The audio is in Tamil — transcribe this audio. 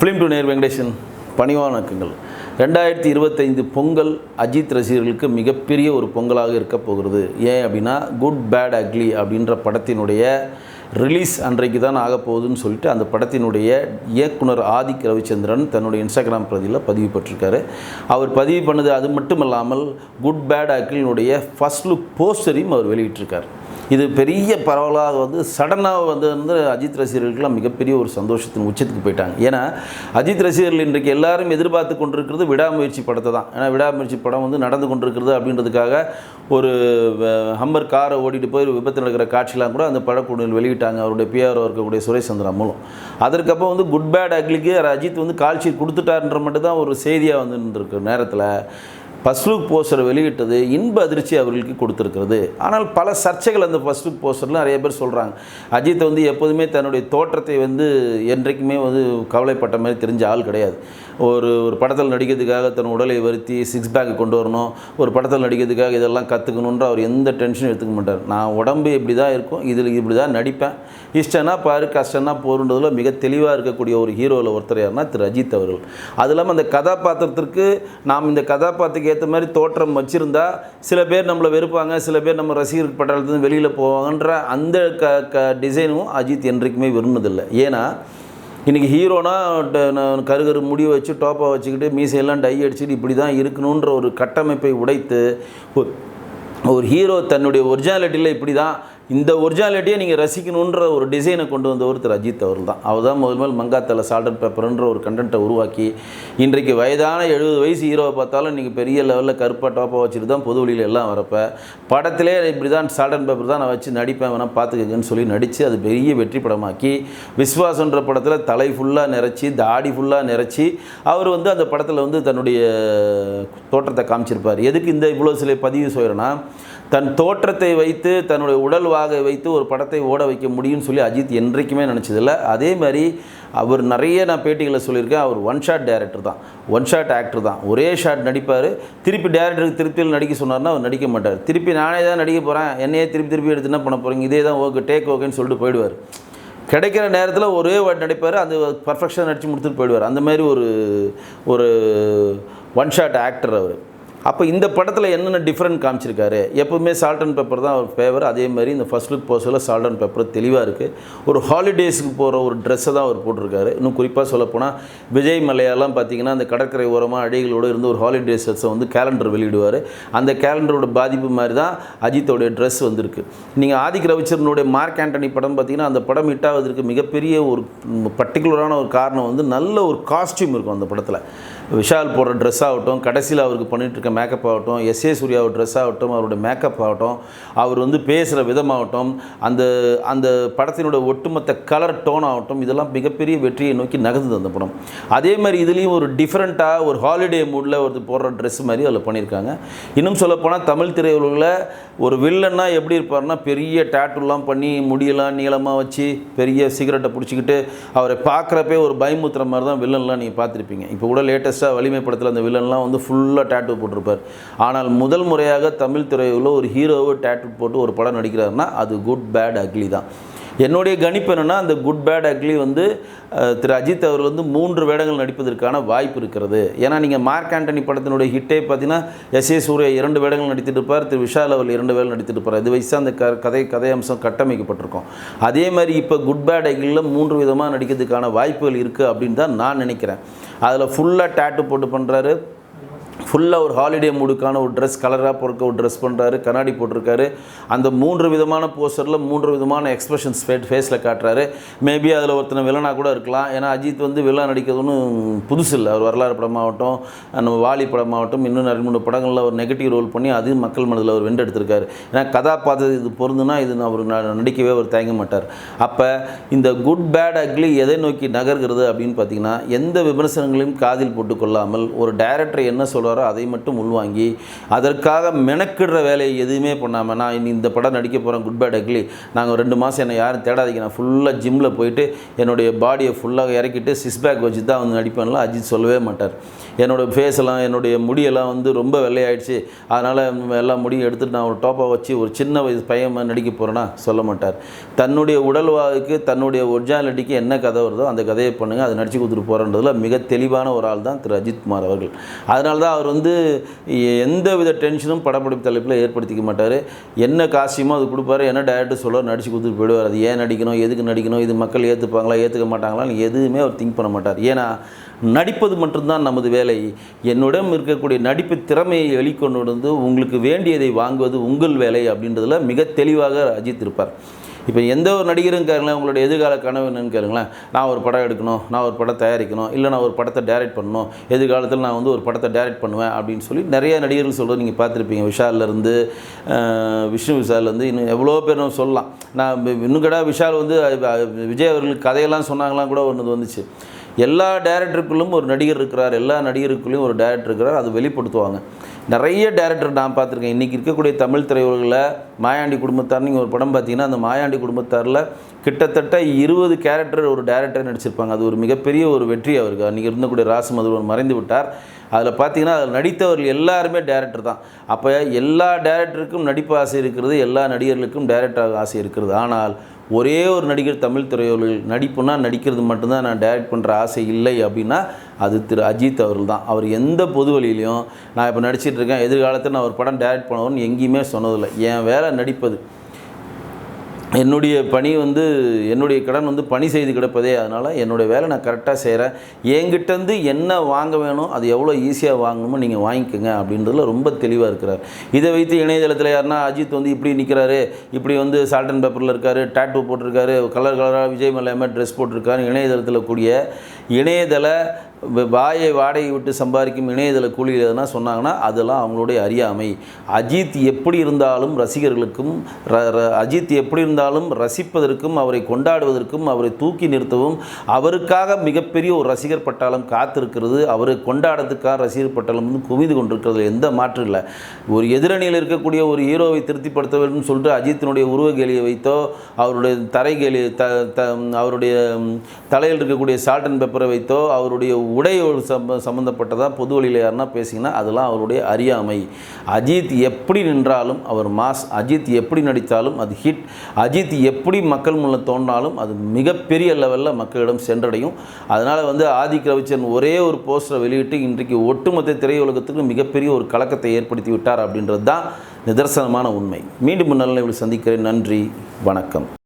ஃபிலிம் டு நேர் வெங்கடேசன் பணிவான வணக்கங்கள் ரெண்டாயிரத்தி இருபத்தைந்து பொங்கல் அஜித் ரசிகர்களுக்கு மிகப்பெரிய ஒரு பொங்கலாக இருக்க போகிறது. ஏன் அப்படின்னா குட் பேட் அக்லி அப்படின்ற படத்தினுடைய ரிலீஸ் அன்றைக்கு தான் ஆக போகுதுன்னு சொல்லிட்டு அந்த படத்தினுடைய இயக்குனர் ஆதிக் ரவிச்சந்திரன் தன்னுடைய இன்ஸ்டாகிராம் பிரதியில் பதிவு பெற்றிருக்காரு. அவர் பதிவு பண்ணது அது மட்டும் இல்லாமல் குட் பேட் அக்லினுடைய ஃபர்ஸ்ட் லுக் போஸ்டரையும் அவர் வெளியிட்டிருக்கார். இது பெரிய பரவலாக வந்து சடனாக வந்து வந்து அஜித் ரசிகர்களுக்கெல்லாம் மிகப்பெரிய ஒரு சந்தோஷத்தின் உச்சத்துக்கு போயிட்டாங்க. ஏன்னா அஜித் ரசிகர்கள் இன்றைக்கு எல்லாரும் எதிர்பார்த்து கொண்டிருக்கிறது விடாமுயற்சி படத்தை தான். ஏன்னா விடாமுயற்சி படம் வந்து நடந்து கொண்டிருக்கிறது அப்படின்றதுக்காக ஒரு ஹம்மர் காரை ஓடிட்டு போய் விபத்து நடக்கிற காட்சிலாம் கூட அந்த படக்குழுவில் வெளியிட்டாங்க. அவருடைய பிஆர்ஓ இருக்கக்கூடிய சுரேஷ் சந்திரா மூலம். அதற்கப்புறம் வந்து குட் பேட் அக்லிக்கு அஜித் வந்து கால்ஷீட் கொடுத்துட்டாருன்ற மட்டும் தான் ஒரு செய்தியாக வந்து இருந்திருக்கு நேரத்தில். ஃபஸ்ட்லுக் லுக் போஸ்டரை வெளியிட்டது இன்ப அதிர்ச்சி அவர்களுக்கு கொடுத்துருக்கிறது. ஆனால் பல சர்ச்சைகள் அந்த ஃபஸ்ட் லுக் போஸ்டரில் நிறைய பேர் சொல்கிறாங்க அஜித் வந்து எப்போதுமே தன்னுடைய தோற்றத்தை வந்து என்றைக்குமே வந்து கவலைப்பட்ட மாதிரி தெரிஞ்ச ஆள் கிடையாது. ஒரு ஒரு படத்தில் நடிக்கிறதுக்காக தன் உடலை வருத்தி சிக்ஸ் பேக் கொண்டு வரணும். ஒரு படத்தில் நடிக்கிறதுக்காக இதெல்லாம் கற்றுக்கணுன்ற அவர் எந்த டென்ஷனும் எடுத்துக்க மாட்டார். நான் உடம்பு இப்படி தான் இருக்கும் இதில் இப்படி தான் நடிப்பேன். இஷ்டம்னா பாரு கஷ்டம்னா போருன்றதில் மிக தெளிவாக இருக்கக்கூடிய ஒரு ஹீரோவில் ஒருத்தர் யாருன்னா திரு அஜித் அவர்கள். அது இல்லாமல் அந்த கதாபாத்திரத்திற்கு நாம் இந்த கதாபாத்திரத்துக்கு ஏற்ற மாதிரி தோற்றம் வச்சுருந்தா சில பேர் நம்மளை வெறுப்பாங்க சில பேர் நம்ம ரசிகர் பட்டாளத்துலேருந்து வெளியில் போவாங்கன்ற அந்த க க டிசைனும் அஜித் என்றைக்குமே விரும்பினதில்லை. ஏன்னா இன்றைக்கி ஹீரோனா ட- நான் கருகரு முடிவை வச்சு டோப்பாக வச்சுக்கிட்டு மீசையெல்லாம் டை அடிச்சுட்டு இப்படி தான் இருக்கணுன்ற ஒரு கட்டமைப்பை உடைத்து ஒரு ஹீரோ தன்னுடைய ஒரிஜினாலிட்டியில் இப்படி தான் இந்த ஒரிஜினாலிட்டியை நீங்கள் ரசிக்கணுன்ற ஒரு டிசைனை கொண்டு வந்த ஒருத்தர் அஜித் அவர்கள் தான் அவர் தான் முதல் முதல் மங்காத்தலை சால்டன் பேப்பர்ன்ற ஒரு கண்டென்ட்டை உருவாக்கி இன்றைக்கு வயதான எழுபது வயசு ஹீரோவை பார்த்தாலும் நீங்கள் பெரிய லெவலில் கருப்பாக டாப்பாக வச்சுட்டு தான் பொது வழியில் எல்லாம் வரப்போ படத்திலே இப்படி தான் சால்டன் பேப்பர் தான் நான் வச்சு நடிப்பேன் வேணால் பார்த்துக்கங்கன்னு சொல்லி நடித்து அது பெரிய வெற்றி படமாக்கி விஸ்வாசன்ற படத்தில் தலை ஃபுல்லாக நிறச்சி தாடி ஃபுல்லாக நிறச்சி அவர் வந்து அந்த படத்தில் வந்து தன்னுடைய தோற்றத்தை காமிச்சிருப்பார். எதுக்கு இந்த இவ்வளோ சில பதிவு செய்கிறேன்னா தன் தோற்றத்தை வைத்து தன்னுடைய உடல் வாகை வைத்து ஒரு படத்தை ஓட வைக்க முடியும்னு சொல்லி அஜித் என்றைக்குமே நினச்சதில்ல. அதே மாதிரி அவர் நிறைய நான் பேட்டிகளை சொல்லியிருக்கேன் அவர் ஒன் ஷாட் டேரக்டர் தான். ஒன் ஷாட் ஆக்டர் தான். ஒரே ஷாட் நடிப்பார். திருப்பி டேரக்டருக்கு திருப்பியில் நடிக்க சொன்னார்னா அவர் நடிக்க மாட்டார். திருப்பி நானே தான் நடிக்க போகிறேன் என்னையே திருப்பி திருப்பி எடுத்து என்ன பண்ண போகிறீங்க இதே தான் ஓகே டேக் ஓகேன்னு சொல்லிட்டு போயிடுவார். கிடைக்கிற நேரத்தில் ஒரே வாட் நடிப்பார். அந்த பர்ஃபெக்ஷனாக நடித்து முடித்துட்டு போயிடுவார். அந்த மாதிரி ஒரு ஒரு ஒன் ஷாட் ஆக்டர் அவர். அப்போ இந்த படத்தில் என்னென்ன டிஃப்ரெண்ட் காமிச்சிருக்காரு? எப்போவுமே சால்ட் அண்ட் பெப்பர் தான் அவர் ஃபேவர் அதே மாதிரி இந்த ஃபஸ்ட் லுக் போஸ்டில் சால்ட் அண்ட் பெப்பர் தெளிவாக இருக்குது ஒரு ஹாலிடேஸுக்கு போகிற ஒரு ட்ரெஸ்ஸை தான் அவர் போட்டிருக்காரு. இன்னும் குறிப்பாக சொல்லப்போனால் விஜய் மலையாலாம் பார்த்தீங்கன்னா அந்த கடற்கரை ஓரமாக அடிகளோடு இருந்து ஒரு ஹாலிடே ட்ரெஸ்ஸை வந்து கேலண்டர் வெளியிடுவார். அந்த கேலண்டரோட பாதிப்பு மாதிரி தான் அஜித்தோடைய ட்ரெஸ் வந்திருக்கு. நீங்கள் ஆதிக் ரவிச்சரனுடைய மார்க் ஆண்டனி படம் பார்த்தீங்கன்னா அந்த படம் ஹிட் ஆவதற்கு மிகப்பெரிய ஒரு பர்டிகுலரான ஒரு காரணம் வந்து நல்ல ஒரு காஸ்டியூம் இருக்கும் அந்த படத்தில். விஷால் போடுற ட்ரெஸ் ஆகட்டும் கடைசியில் அவருக்கு பண்ணிட்டு இருக்க மேக்கப் ஆகட்டும் எஸ் ஏ சூர்யாவோட ட்ரெஸ் ஆகட்டும் அவருடைய மேக்கப் ஆகட்டும் அவர் வந்து பேசுகிற விதமாகட்டும் அந்த அந்த படத்தினுடைய ஒட்டுமொத்த கலர் டோன் ஆகட்டும் இதெல்லாம் மிகப்பெரிய வெற்றியை நோக்கி நகர்ந்தது அந்த படம். அதே மாதிரி இதுலேயும் ஒரு டிஃப்ரெண்ட்டாக ஒரு ஹாலிடே மூடில் ஒரு போடுற ட்ரெஸ் மாதிரி அதில் பண்ணியிருக்காங்க. இன்னும் சொல்லப்போனால் தமிழ் திரையுலகில் ஒரு வில்லன்னா எப்படி இருப்பார்னா பெரிய டேட்டூலாம் பண்ணி முடியெல்லாம் நீளமாக வச்சு பெரிய சிகரெட்டை பிடிச்சிக்கிட்டு அவரை பார்க்குறப்பே ஒரு பயமுத்துற மாதிரி தான் வில்லன்லாம் நீங்கள் பார்த்துருப்பீங்க. இப்போ கூட லேட்டஸ்ட் பெருசாக வலிமை படத்தில் அந்த வில்லன்லாம் வந்து ஃபுல்லாக டேட்டூ போட்டிருப்பார். ஆனால் முதல் முறையாக தமிழ் திரையுள்ள ஒரு ஹீரோவை டேட்டூ போட்டு ஒரு படம் நடிக்கிறாருன்னா அது குட் பேட் அக்லி தான். என்னுடைய கணிப்பு என்னென்னா அந்த குட் பேட் அக்லி வந்து திரு அஜித் அவர் வந்து மூன்று வேடங்கள் நடிப்பதற்கான வாய்ப்பு இருக்கிறது. ஏன்னா நீங்கள் மார்க் ஆண்டனி படத்தினுடைய ஹிட்டே பார்த்தீங்கன்னா எஸ் ஏ சூர்யா இரண்டு வேடங்கள் நடித்துட்டு இருப்பார் திரு விஷால் அவர் இரண்டு வேடங்கள் நடித்துட்டு இருப்பார். இது வயசாக அந்த க கதை கதை அம்சம் கட்டமைக்கப்பட்டிருக்கும். அதே மாதிரி இப்போ குட் பேட் அக்லியில் மூன்று விதமாக நடிக்கிறதுக்கான வாய்ப்புகள் இருக்குது அப்படின்னு தான் நான் நினைக்கிறேன். அதில் ஃபுல்லாக டேட்டு போட்டு பண்ணுறாரு ஃபுல்லாக ஒரு ஹாலிடே மூடுக்கான ஒரு ட்ரெஸ் கலராக பொறுக்க ஒரு ட்ரெஸ் பண்ணுறாரு கண்ணாடி போட்டிருக்காரு. அந்த மூன்று விதமான போஸ்டரில் மூன்று விதமான எக்ஸ்பிரஷன்ஸ் ஃபேஸில் காட்டுறாரு. மேபி அதில் ஒருத்தனை வில்லனாக கூட இருக்கலாம். ஏன்னா அஜித் வந்து வில்லன் நடிக்கிறதுன்னு புதுசு இல்லை. அவர் வரலாறு படமாகட்டும் நம்ம வாலி படமாகட்டும் இன்னும் நிறைய மூணு படங்களில் ஒரு நெகட்டிவ் ரோல் பண்ணி அது மக்கள் மனதில் அவர் வென்றெடுத்திருக்காரு. ஏன்னா கதாபாத்திரம் இது பொருந்துனா இது அவர் நடிக்கவே அவர் தயங்க மாட்டார். அப்போ இந்த குட் பேட் அக்லி எதை நோக்கி நகர்கிறது அப்படின்னு பார்த்தீங்கன்னா எந்த விமர்சனங்களையும் காதில் போட்டுக்கொள்ளாமல் ஒரு டைரக்டர் என்ன சொல்கிறாரோ சொல்கிறாரோ அதை மட்டும் உள்வாங்கி அதற்காக மெனக்கிடுற வேலையை எதுவுமே பண்ணாமல் நான் இனி இந்த படம் நடிக்க போகிறேன் குட் பேட் அக்லி நாங்கள் ரெண்டு மாதம் என்னை யாரும் தேடாதீங்க. நான் ஃபுல்லாக ஜிம்மில் போயிட்டு என்னுடைய பாடியை ஃபுல்லாக இறக்கிட்டு சிஸ் பேக் வச்சு தான் வந்து நடிப்பேன்லாம் அஜித் சொல்லவே மாட்டார். என்னோடய ஃபேஸ் எல்லாம் என்னுடைய முடியெல்லாம் வந்து ரொம்ப வெள்ளையாயிடுச்சு. அதனால் எல்லா முடியும் எடுத்துகிட்டு நான் ஒரு டோப்பை வச்சு ஒரு சின்ன வயசு பையன் நடிக்க போகிறேன்னா சொல்ல மாட்டார். தன்னுடைய உடல்வாவுக்கு தன்னுடைய ஒரிஜினாலிட்டிக்கு என்ன கதை வருதோ அந்த கதையை பண்ணுங்கள் அதை நடிச்சு கொடுத்துட்டு போகிறன்றதில் மிக தெளிவான ஒரு ஆள் தான் திரு அஜித் குமார் அவர்கள். அதனால தான் அவர் வந்து எந்த வித டென்ஷனும் படப்பிடிப்பு தலைப்பில் ஏற்படுத்திக்க மாட்டார். என்ன காசியமோ அது கொடுப்பாரு என்ன டேரக்டர் சொல்ல நடிச்சு கொடுத்துட்டு போயிடுவார். அது ஏன் நடிக்கணும் எதுக்கு நடிக்கணும் இது மக்கள் ஏற்றுப்பாங்களா ஏற்றுக்க மாட்டாங்களான்னு எதுவுமே அவர் திங்க் பண்ண மாட்டார். ஏன்னா நடிப்பது மட்டும்தான் நமது வேலை. என்னிடம் இருக்கக்கூடிய நடிப்பு திறமையை வெளிக்கொண்டு வந்து உங்களுக்கு வேண்டியதை வாங்குவது உங்கள் வேலை அப்படின்றதுல மிக தெளிவாக அஜித் இருப்பார். இப்போ எந்த ஒரு நடிகரும் கேளுங்களேன் உங்களுடைய எதிர்கால கனவு என்னன்னு கேளுங்களேன். நான் ஒரு படம் எடுக்கணும் நான் ஒரு படம் தயாரிக்கணும் இல்லை நான் ஒரு படத்தை டைரக்ட் பண்ணணும் எதிர்காலத்தில் நான் வந்து ஒரு படத்தை டைரக்ட் பண்ணுவேன் அப்படின்னு சொல்லி நிறைய நடிகர்கள் சொல்கிறது நீங்கள் பார்த்துருப்பீங்க. விஷால்லேருந்து விஷ்ணு விஷால்லேருந்து இன்னும் எவ்வளோ பேர் நம்ம சொல்லலாம். நான் இன்னும் கடை விஷால் வந்து விஜய் அவர்களுக்கு கதையெல்லாம் சொன்னாங்களாம் கூட ஒன்று வந்துச்சு. எல்லா டேரக்டருக்குள்ளும் ஒரு நடிகர் இருக்கிறார் எல்லா நடிகருக்குள்ளேயும் ஒரு டேரக்டர் இருக்கிறார் அது வெளிப்படுத்துவாங்க. நிறைய டேரக்டர் நான் பார்த்துருக்கேன். இன்றைக்கி இருக்கக்கூடிய தமிழ் திரையுலகில் மாயாண்டி குடும்பத்தார் நீங்கள் ஒரு படம் பார்த்தீங்கன்னா அந்த மாயாண்டி குடும்பத்தாரில் கிட்டத்தட்ட இருபது கேரக்டர் ஒரு டேரக்டர் நடிச்சிருப்பாங்க. அது ஒரு மிகப்பெரிய ஒரு வெற்றி அவருக்கு. அன்றைக்கி இருந்தக்கூடிய ராசு மதுவன் மறைந்து விட்டார். அதில் பார்த்தீங்கன்னா அதில் நடித்தவர்கள் எல்லாருமே டேரக்டர் தான். அப்போ எல்லா டேரக்டருக்கும் நடிப்பு ஆசை இருக்கிறது எல்லா நடிகர்களுக்கும் டேரக்டர் ஆசை இருக்கிறது. ஆனால் ஒரே ஒரு நடிகர் தமிழ் திரையுலகில் நடிப்புனா நடிக்கிறது மட்டும்தான் நான் டைரக்ட் பண்ணுற ஆசை இல்லை அப்படின்னா அது திரு அஜித் அவர்கள் தான். அவர் எந்த பொது வழியிலையும் நான் இப்போ நடிச்சிட்டு இருக்கேன் எதிர்காலத்தில் நான் ஒரு படம் டைரக்ட் பண்ணுவோன்னு எங்கேயுமே சொன்னதில்லை. என் வேலை நடிப்பது. என்னுடைய பணி வந்து என்னுடைய கடன் வந்து பணி செய்து கிடப்பதே அதனால் என்னுடைய வேலை நான் கரெக்டாக செய்கிறேன் என்கிட்டேருந்து என்ன வாங்க வேணும் அது எவ்வளோ ஈஸியாக வாங்கணுமோ நீங்கள் வாங்கிக்கோங்க அப்படின்றதுல ரொம்ப தெளிவாக இருக்கிறார். இதை வைத்து இணையதளத்தில் யாருன்னா அஜித் வந்து இப்படி நிற்கிறாரு இப்படி வந்து சால்ட் அண்ட் பேப்பரில் இருக்காரு டேட்டூ போட்டிருக்காரு கலர் கலராக விஜய் மலையமே ட்ரெஸ் போட்டிருக்காரு இணையதளத்தில் கூடிய இணையதள வ- வாயை வாடகை விட்டு சம்பாதிக்கும் இணையதள கூலியில் எதுனா சொன்னாங்கன்னா அதெல்லாம் அவங்களுடைய அறியாமை. அஜித் எப்படி இருந்தாலும் ரசிகர்களுக்கும் ர- ர- அஜித் எப்படி இருந்தாலும் ரசிப்பதற்கும் அவரை கொண்டாடுவதற்கும் அவரை தூக்கி நிறுத்தவும் அவருக்காக மிகப்பெரிய ஒரு ரசிகர் பட்டாளம் காத்திருக்கிறது அவரை கொண்டாடுறதுக்காக ரசிகர் பட்டாளம் வந்து குவிந்து கொண்டிருக்கிறது எந்த மாற்றம் இல்லை. ஒரு எதிரணியில் இருக்கக்கூடிய ஒரு ஹீரோவை திருப்திப்படுத்த வேண்டும் சொல்லிட்டு அஜித்தினுடைய உருவ கேலியை வைத்தோ அவருடைய தரை கேலி த த அவருடைய தலையில் இருக்கக்கூடிய சால்ட் அண்ட் பெப்பர் வைத்தோ அவருடைய உடையோடு சம்ப சம்மந்தப்பட்டதாக பொது வழியில் யாருன்னா பேசிங்கன்னா அதெல்லாம் அவருடைய அறியாமை. அஜித் எப்படி நின்றாலும் அவர் மாஸ் அஜித் எப்படி நடித்தாலும் அது ஹிட். அஜித் எப்படி மக்கள் முன்ன தோன்றாலும் அது மிகப்பெரிய லெவலில் மக்களிடம் சென்றடையும். அதனால் வந்து ஆதிக் ரவிச்சன் ஒரே ஒரு போஸ்டரை வெளியிட்டு இன்றைக்கு ஒட்டுமொத்த திரையுலகத்துக்கு மிகப்பெரிய ஒரு கலக்கத்தை ஏற்படுத்தி விட்டார் அப்படின்றது தான் நிதர்சனமான உண்மை. மீண்டும் நல்ல சந்திக்கிறேன். நன்றி. வணக்கம்.